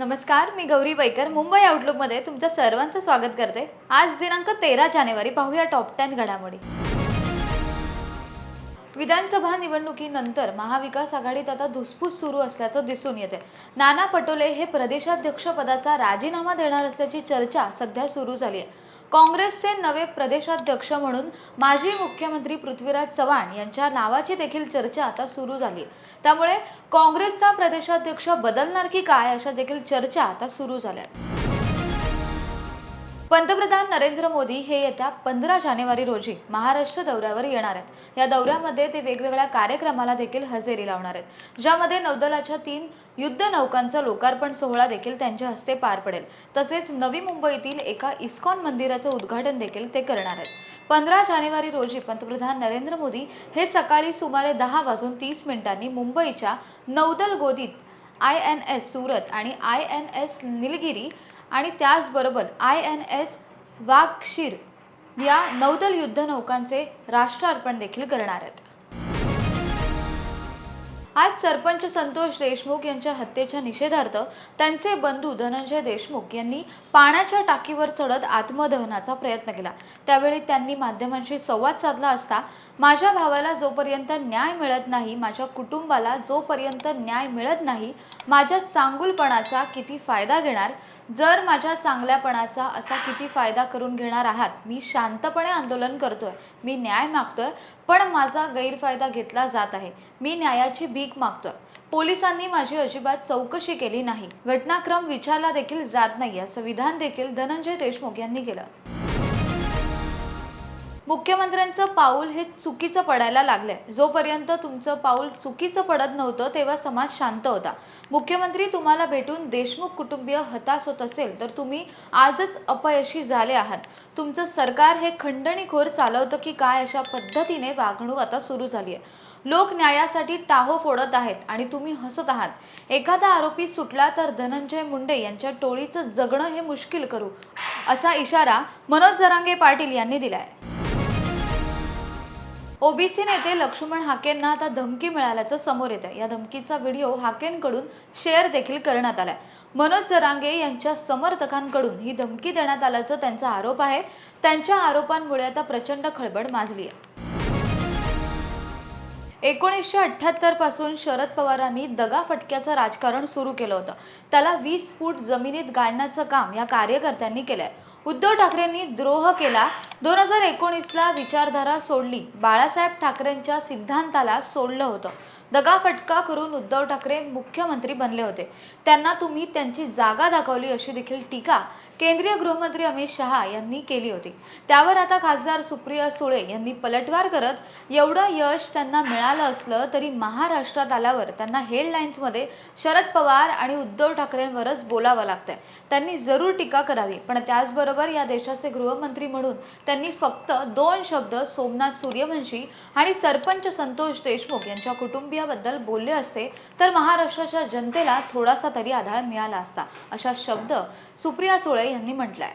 नमस्कार मी गौरी बैकर मुंबई आउटलुकमध्ये तुमच्या सर्वांचं स्वागत करते. आज दिनांक तेरा जानेवारी पाहूया टॉप टेन घडामोडी. विधानसभा निवडणुकीनंतर महाविकास आघाडीत आता धुसफूस सुरू असल्याचं दिसून येते नाना पटोले हे प्रदेशाध्यक्ष पदाचा राजीनामा देणार असल्याची चर्चा सध्या सुरू झाली आहे काँग्रेसचे नवे प्रदेशाध्यक्ष म्हणून माजी मुख्यमंत्री पृथ्वीराज चव्हाण यांच्या नावाची देखील चर्चा आता सुरू झाली त्यामुळे काँग्रेसचा प्रदेशाध्यक्ष बदलणार की काय अशा देखील चर्चा आता सुरू झाल्या आहेत. पंतप्रधान नरेंद्र मोदी हे येत्या पंधरा जानेवारी रोजी महाराष्ट्र दौऱ्यावर येणार आहेत. या दौऱ्यामध्ये ते वेगवेगळ्या कार्यक्रमाला देखील हजेरी लावणार आहेत. ज्यामध्ये नौदलाच्या तीन युद्ध नौकांचा लोकार्पण सोहळा देखील त्यांच्या हस्ते पार पडेल. तसेच नवी मुंबईतील एका इस्कॉन मंदिराचं उद्घाटन देखील ते करणार आहेत. पंधरा जानेवारी रोजी पंतप्रधान नरेंद्र मोदी हे सकाळी सुमारे दहा वाजून तीस मिनिटांनी मुंबईच्या नौदल गोदीत आय एन एस सुरत आणि आय एन एस निलगिरी आणि त्याचबरोबर आय एन एस वाघशीर या नौदल युद्धनौकांचे राष्ट्रार्पण देखील करणार आहेत. आज सरपंच संतोष देशमुख यांच्या हत्येच्या निषेधार्थ त्यांचे बंधू धनंजय देशमुख यांनी पाण्याच्या टाकीवर चढत आत्मदहनाचा प्रयत्न केला. त्यावेळी त्यांनी माध्यमांशी संवाद साधला असता माझ्या भावाला जोपर्यंत न्याय मिळत नाही माझ्या कुटुंबाला जोपर्यंत न्याय मिळत नाही माझ्या चांगुलपणाचा किती फायदा घेणार? जर माझ्या चांगल्यापणाचा असा किती फायदा करून घेणार आहात? मी शांतपणे आंदोलन करतोय मी न्याय मागतोय पण माझा गैरफायदा घेतला जात आहे. मी न्यायाची भीक मागतोय. पोलिसांनी माझी अजिबात चौकशी केली नाही. घटनाक्रम विचारला देखील जात नाही असं विधान देखील धनंजय देशमुख यांनी केलं. मुख्यमंत्र्यांचं पाऊल हे चुकीचं पडायला लागलंय. जोपर्यंत तुमचं पाऊल चुकीचं पडत नव्हतं तेव्हा समाज शांत होता. मुख्यमंत्री तुम्हाला भेटून देशमुख कुटुंबीय हताश होत असेल तर तुम्ही आजच अपयशी झाले आहात. तुमचं सरकार हे खंडणीखोर चालवतं की काय अशा पद्धतीने वागणूक आता सुरू झाली आहे लोक न्यायासाठी टाहो फोडत आहेत आणि तुम्ही हसत आहात. एखादा आरोपी सुटला तर धनंजय मुंडे यांच्या टोळीचं जगणं हे मुश्किल करू असा इशारा मनोज जरांगे पाटील यांनी दिलाय. ओबीसी नेते लक्ष्मण हाकेंना आता धमकी मिळाल्याचं समोर येतं या धमकीचा व्हिडिओ हाकेंकडून शेअर देखील करण्यात आलाय. मनोज जरांगे यांच्या समर्थकांकडून ही धमकी देण्यात आल्याचं त्यांचा आरोप आहे. त्यांच्या आरोपांमुळे आता प्रचंड खळबळ माजली आहे एकोणीसशे अठ्ठ्याहत्तरपासून शरद पवारांनी दगाफटक्याचं राजकारण सुरू केलं होतं. त्याला वीस फूट जमिनीत गाळण्याचं काम या कार्यकर्त्यांनी केलंय. उद्धव ठाकरेंनी द्रोह केला. दोन हजार एकोणीसला विचारधारा सोडली. बाळासाहेब ठाकरेंच्या सिद्धांताला सोडलं होतं. दगाफटका करून उद्धव ठाकरे मुख्यमंत्री बनले होते. त्यांना तुम्ही त्यांची जागा दाखवली अशी देखील टीका केंद्रीय गृहमंत्री अमित शहा यांनी केली होती. त्यावर आता खासदार सुप्रिया सुळे यांनी पलटवार करत एवढं यश त्यांना मिळालं असलं तरी महाराष्ट्रात आल्यावर त्यांना हेडलाईन्समध्ये शरद पवार आणि उद्धव ठाकरेंवरच बोलावं लागतंय. त्यांनी जरूर टीका करावी. पण त्याचबरोबर या देशाचे गृहमंत्री म्हणून त्यांनी फक्त दोन शब्द सोमनाथ सूर्यवंशी आणि सरपंच संतोष देशमुख यांच्या कुटुंबियाबद्दल बोलले असते तर महाराष्ट्राच्या जनतेला थोडासा तरी आधार मिळाला असता अशा शब्द सुप्रिया सुळे यांनी म्हटलाय.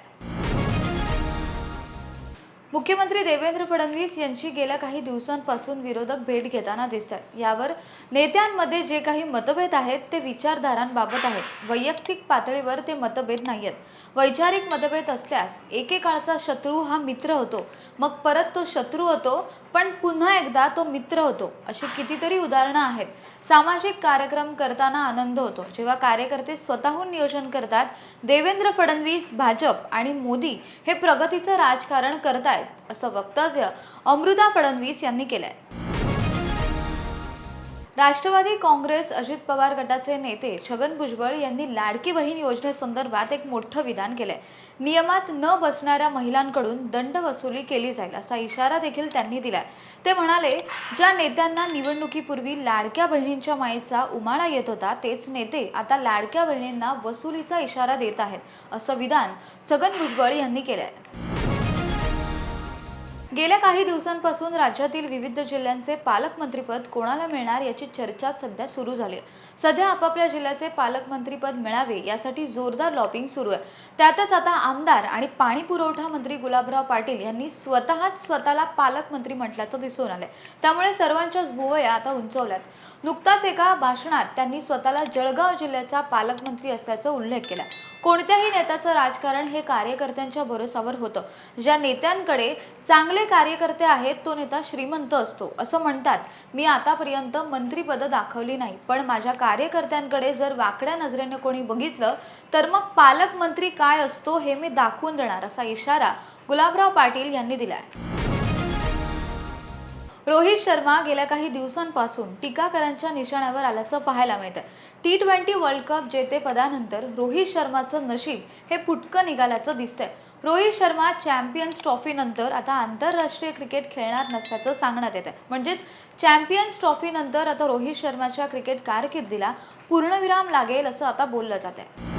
मुख्यमंत्री देवेंद्र फडणवीस यांची गेल्या काही दिवसांपासून विरोधक भेट घेताना दिसतात. यावर नेत्यांमध्ये जे काही मतभेद आहेत ते विचारधारांबाबत आहेत. वैयक्तिक पातळीवर ते मतभेद नाही आहेत वैचारिक मतभेद असल्यास एकेकाळचा शत्रू हा मित्र होतो. मग परत तो शत्रू होतो पण पुन्हा एकदा तो मित्र होतो अशी कितीतरी उदाहरणं आहेत. सामाजिक कार्यक्रम करताना आनंद होतो. जेव्हा कार्यकर्ते स्वतःहून नियोजन करतात देवेंद्र फडणवीस भाजप आणि मोदी हे प्रगतीचं राजकारण आहेत असं वक्तव्य अमृता फडणवीस यांनी केलंय. राष्ट्रवादी काँग्रेस अजित पवार गटाचे नेते छगन भुजबळ यांनी लाडकी बहीण योजनेसंदर्भात एक मोठं विधान केलंय. नियमात न बसणाऱ्या महिलांकडून दंड वसुली केली जाईल असा इशारा देखील त्यांनी दिलाय. ते म्हणाले ज्या नेत्यांना निवडणुकीपूर्वी लाडक्या बहिणींच्या मायेचा उमाळा येत होता तेच नेते आता लाडक्या बहिणींना वसुलीचा इशारा देत आहेत असं विधान छगन भुजबळ यांनी केलंय. गेल्या काही दिवसांपासून राज्यातील विविध जिल्ह्यांचे पालकमंत्रीपद कोणाला मिळणार याची चर्चा सध्या सुरू झाली आहे. सध्या आपापल्या जिल्ह्याचे पालकमंत्रीपद मिळावे यासाठी जोरदार लॉबिंग सुरू आहे. त्यातच आता आमदार आणि पाणी पुरवठा मंत्री गुलाबराव पाटील यांनी स्वतःच स्वतःला पालकमंत्री म्हटल्याचं दिसून आलंय. त्यामुळे सर्वांच्याच भुवया आता उंचवल्यात. नुकताच एका भाषणात त्यांनी स्वतःला जळगाव जिल्ह्याचा पालकमंत्री असल्याचा उल्लेख केला कोणत्याही नेत्याचं राजकारण हे कार्यकर्त्यांच्या भरोसावर होतं. ज्या नेत्यांकडे चांगले कार्यकर्ते आहेत तो नेता श्रीमंत असतो. असं म्हणतात मी आतापर्यंत मंत्रीपदं दाखवली नाही. पण माझ्या कार्यकर्त्यांकडे जर वाकड्या नजरेने कोणी बघितलं तर मग पालकमंत्री काय असतो हे मी दाखवून देणार असा इशारा गुलाबराव पाटील यांनी दिला आहे रोहित शर्मा गेल्या काही दिवसांपासून टीकाकरांच्या निशाण्यावर आल्याचं पाहायला मिळतं टी ट्वेंटी वर्ल्ड कप जेतेपदानंतर रोहित शर्माचं नशीब हे फुटकं निघाल्याचं दिसतंय. रोहित शर्मा चॅम्पियन्स ट्रॉफीनंतर आता आंतरराष्ट्रीय क्रिकेट खेळणार नसल्याचं सांगण्यात येतं आहे म्हणजेच चॅम्पियन्स ट्रॉफीनंतर आता रोहित शर्माच्या क्रिकेट कारकिर्दीला पूर्णविराम लागेल असं आता बोललं जात आहे